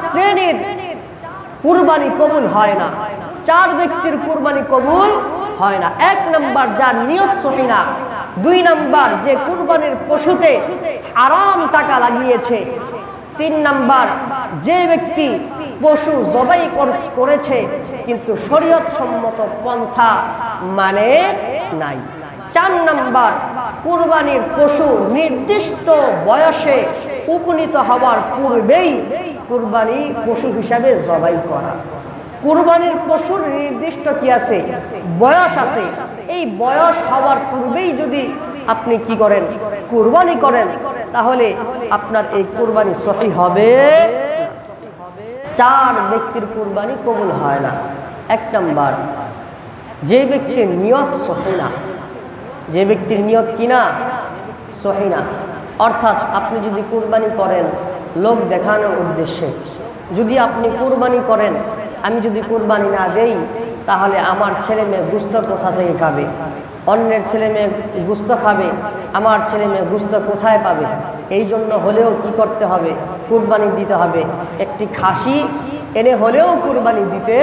শ্রেণির কুরবানি কবুল হয় না। চার ব্যক্তির কুরবানি কবুল হয় না। এক নাম্বার যার নিয়ত সহি না, দুই নাম্বার যে কুরবানির পশুতে আরাম টাকা লাগিয়েছে, তিন নাম্বার যে ব্যক্তি পশু জবাই কর- করেছে, কিন্তু শরীয়ত সম্মত পন্থা মানে নাই। চার নাম্বার কুরবানির পশু নির্দিষ্ট বয়সে উপনীত হওয়ার পূর্বেই কুরবানি পশু হিসাবে জবাই করা। কুরবানির পশুর নির্দিষ্ট কি আছে? বয়স আছে। এই বয়স হওয়ার পূর্বেই যদি আপনি কি করেন? কুরবানি করেন, তাহলে আপনার এই কুরবানি সহি হবে। চার ব্যক্তির কুরবানি কবুল হয় না। এক নম্বর, যে ব্যক্তির নিয়ত সহি না, যে ব্যক্তির নিয়ত কিনা? সহি না। অর্থাৎ আপনি যদি কুরবানি করেন লোক দেখানোর উদ্দেশ্যে, যদি আপনি কুরবানি করেন, আমি যদি কুরবানি না দেই, তাহলে আমার ছেলে মেয়ে গুস্ত কোথা থেকে খাবে? অন্যের ছেলে মেয়ে গুস্ত খাবে, আমার ছেলে মেয়ে গুস্ত কোথায় পাবে? এই জন্য হলেও কি করতে হবে? কুরবানি দিতে হবে। একটি খাসি এনে হলেও কুরবানি দিতে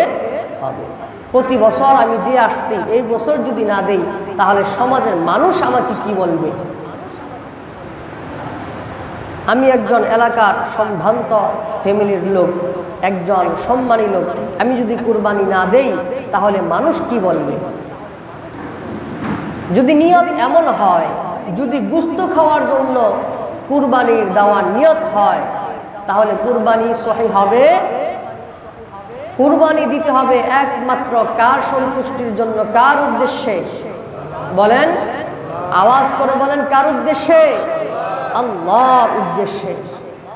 হবে। প্রতি বছর আমি দিয়ে আসছি, এই বছর যদি না দেই, তাহলে সমাজের মানুষ আমাকে কি বলবে? আমি একজন এলাকার সম্ভ্রান্ত ফ্যামিলির লোক, একজন সম্মানী লোক। আমি যদি কুরবানি না দেই, তাহলে মানুষ কি বলবে? যদি নিয়ত এমন হয়, যদি গুস্ত খাওয়ার জন্য কুরবানির দেওয়ার নিয়ত হয়, তাহলে কুরবানি সহি হবে। কুরবানি দিতে হবে একমাত্র কার সন্তুষ্টির জন্য, কার উদ্দেশ্যে? বলেন, আওয়াজ করে বলেন, কার উদ্দেশ্যে? আল্লাহর উদ্দেশ্যে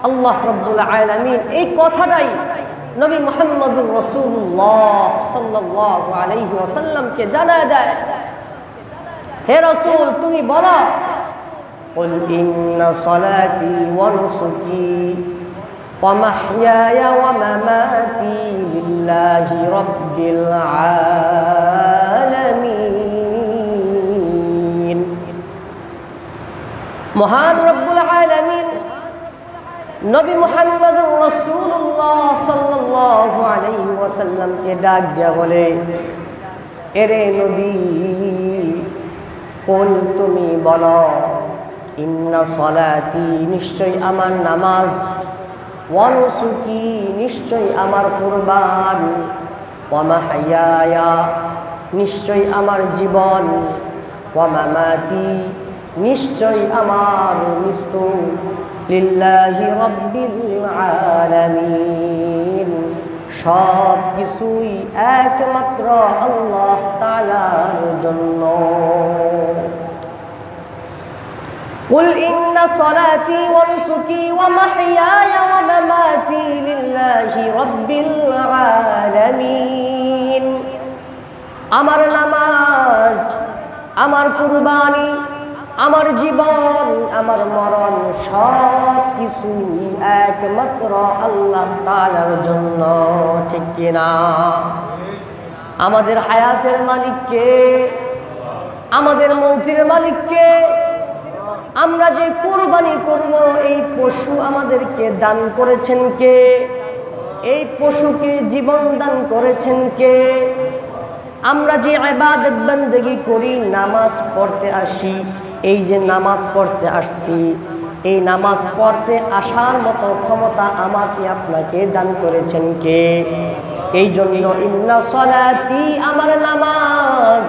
আল্লাহ রব্বুল আলামিন এই কথাটাই নবী মোহাম্মদুর রসুল্লাহ সাল্লাহ আলাইহি ওয়াসাল্লামকে জানা দেয় হে রসুল তুমি বলো قل إن صلاتي ونسكي ومحياي ومماتي لله رب العالمين মহান রব্বুল আলামিন নবী মুহাম্মদ রাসূলুল্লাহ সাল্লাল্লাহু আলাইহি ওয়াসাল্লামকে ডাক দিয়া বলে, এরে নবী কোন তুমি বলো, ইন্না সলাতি নিশ্চয় আমার নামাজ ওয়ানুসুকি নিশ্চয় আমার কুরবান ওয়ামাহাইয়া নিশ্চয় আমার জীবন ওয়ামামাতি নিশ্চয় আমার মৃত্যু লিল্লাহি রব্বিল আলামিন সব কিছুই একমাত্র আল্লাহ তাআলার জন্য قل إن صلاتي ونسكي ومحياي ومماتي لله رب العالمين আমার নামাজ আমার কুরবানি আমার জীবন, আমার মরণ সব কিছু একমাত্র আল্লাহ তাআলার জন্য, ঠিক কিনা? আমাদের হায়াতের মালিককে, আমাদের মৌতির মালিককে আমরা যে কোরবানি করব, এই পশু আমাদেরকে দান করেছেন কে? এই পশুকে জীবন দান করেছেন কে? আমরা যে আবাদত বন্দেগি করি, নামাজ পড়তে আসি এই যে নামাজ পড়তে আসছি, এই নামাজ পড়তে আসার মতো ক্ষমতা আমাকে আপনাকে দান করেছেন কে? এই জন্য ইন্না সলাতি আমার নামাজ,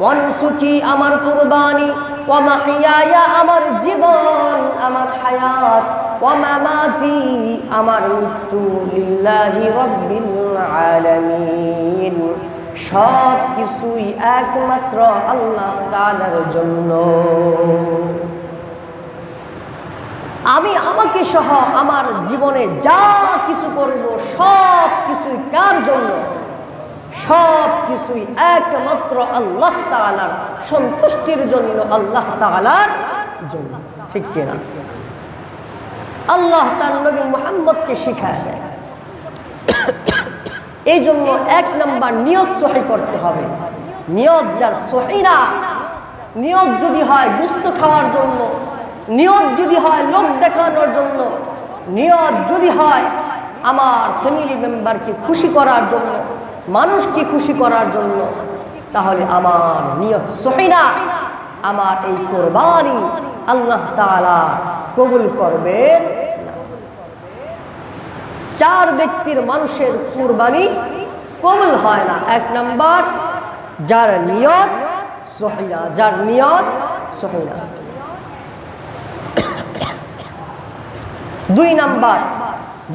ওয়ানসুকি আমার কুরবানি ওয়ামাহিয়ায়া আমার জীবন, আমার হায়াত ওয়ামামাতি আমার মৃত্যু লিল্লাহি রব্বিল আলামিন। সব কিছুই একমাত্র আল্লাহ তাআলার জন্য আমি আমাকে সহ আমার জীবনে যা কিছু করব, সব কিছুই কার জন্য। সব কিছুই একমাত্র আল্লাহ তাআলার সন্তুষ্টির জন্য আল্লাহ তাআলার জন্য। ঠিক কিনা? আল্লাহ তার নবী মোহাম্মদকে শিখায় এই জন্য এক নম্বর নিয়ত সহি করতে হবে। নিয়ত যার সহি না, নিয়ত যদি হয়, গুস্ত খাওয়ার জন্য নিয়ত যদি হয় লোক দেখানোর জন্য, নিয়ত যদি হয় আমার ফ্যামিলি মেম্বারকে খুশি করার জন্য, মানুষকে খুশি করার জন্য, তাহলে আমার নিয়ত সহিনা আমার এই কোরবানি আল্লাহ তাআলা কবুল করবেন চার ব্যক্তির মানুষের কুরবানি কবুল হয় না। এক নাম্বার, যার নিয়ত সহিনা যার নিয়ত সহিনা দুই নাম্বার,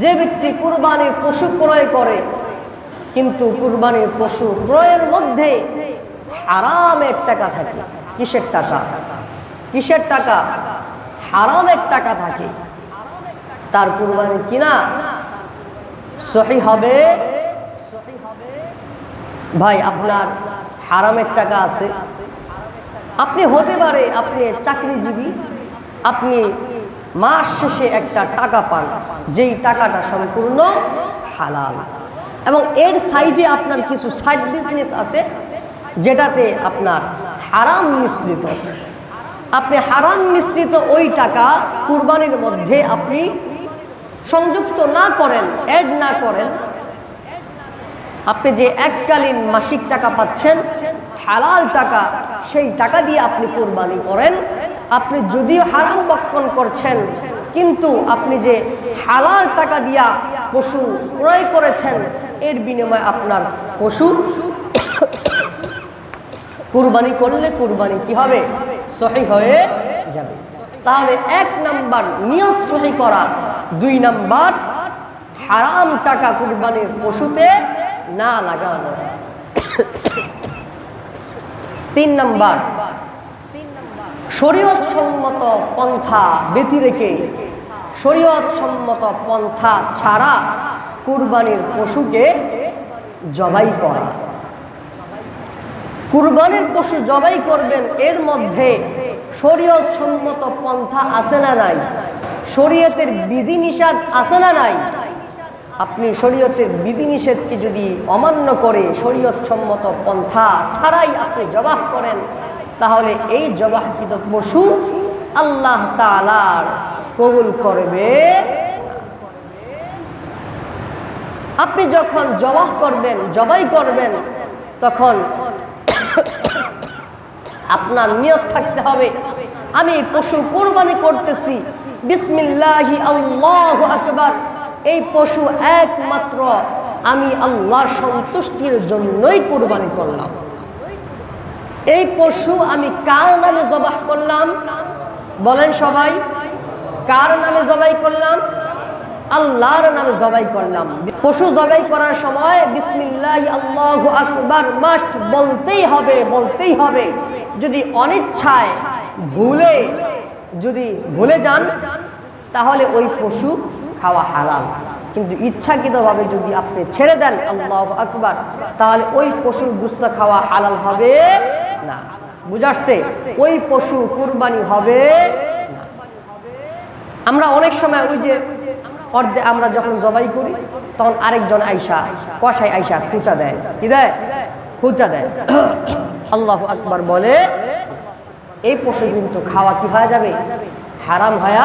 যে ব্যক্তি কুরবানির পশু ক্রয় করে, কিন্তু কুরবানির পশু ক্রয়ের মধ্যে হারামের টাকা থাকে। কিসের টাকা? কিসের টাকা? হারামের টাকা থাকে। তার কুরবানি কিনা? সহি হবে? ভাই, আপনার হারামের টাকা আছে। আপনি হতে পারে আপনি চাকরিজীবী, আপনি মাস শেষে একটা টাকা পান, যেই টাকাটা সম্পূর্ণ হালাল। এবং এর সাইডে আপনার কিছু সাইড বিজনেস আছে, যেটাতে আপনার হারাম মিশ্রিত। আপনি হারাম মিশ্রিত ওই টাকা কুরবানির মধ্যে আপনি সংযুক্ত না করেন অ্যাড না করেন, আপনি যে এককালীন মাসিক টাকা পাচ্ছেন, হালাল টাকা, সেই টাকা দিয়ে আপনি কোরবানি করেন। আপনি যদিও হারাম বক্ষণ করছেন, কিন্তু আপনি যে হালাল টাকা দিয়া পশু ক্রয় করেছেন, এর বিনিময়ে আপনার পশু কুরবানি করলে কুরবানি কি হবে? সহি হয়ে যাবে। তাহলে এক নাম্বার নিয়ত সহি করা, দুই নাম্বার হারাম টাকা কুরবানির পশুতে না লাগানো। তিন নাম্বার শরীয়ত সম্মত পন্থা ব্যতি রেখে শরীয়ত সম্মত পন্থা ছাড়া কুরবানির পশুকে জবাই করা। কুরবানির পশু জবাই করবেন, এর মধ্যে শরীয়ত সম্মত পন্থা আছে না নাই? শরীয়তের বিধিনিষেধ আছে না নাই? আপনি শরীয়তের বিধিনিষেধকে যদি অমান্য করে শরীয়ত সম্মত পন্থা ছাড়াই আপনি জবাহ করেন তাহলে এই জবাহকৃত পশু আল্লাহ তালার কবুল করবে। আপনি যখন জবাহ করবেন, জবাই করবেন, তখন আপনার নিয়ত থাকতে হবে। আমি পশু কোরবানি করতেছি। বিসমিল্লাহি আল্লাহ আকবার। এই পশু একমাত্র আমি আল্লাহর সন্তুষ্টির জন্যই কোরবানি করলাম। এই পশু আমি কার নামে জবাহ করলাম? বলেন সবাই, কার নামে জবাই করলাম? আল্লাহর নামে জবাই করলাম। পশু জবাই করার সময় বিসমিল্লাহ আল্লাহ আকবার মাস্ট বলতেই হবে বলতেই হবে। যদি অনিচ্ছায় ভুলে, যদি ভুলে যান, তাহলে ওই পশু খাওয়া হালাল। কিন্তু ইচ্ছাকৃতভাবে যদি আপনি ছেড়ে দেন আল্লাহ আকবার, তাহলে ওই পশুর গুস্ত খাওয়া হালাল হবে। না। বুঝাচ্ছে, ওই পশু কুরবানি হবে আমরা অনেক সময় ওই যে অর্ধে আমরা যখন জবাই করি, তখন আরেকজন আইসা কষাই আইসা খুচা দেয়। কি দেয়? খুচা দেয়। আল্লাহ আকবার বলে, এই পশু কিন্তু খাওয়া কি হয়ে যাবে? হারাম হয়ে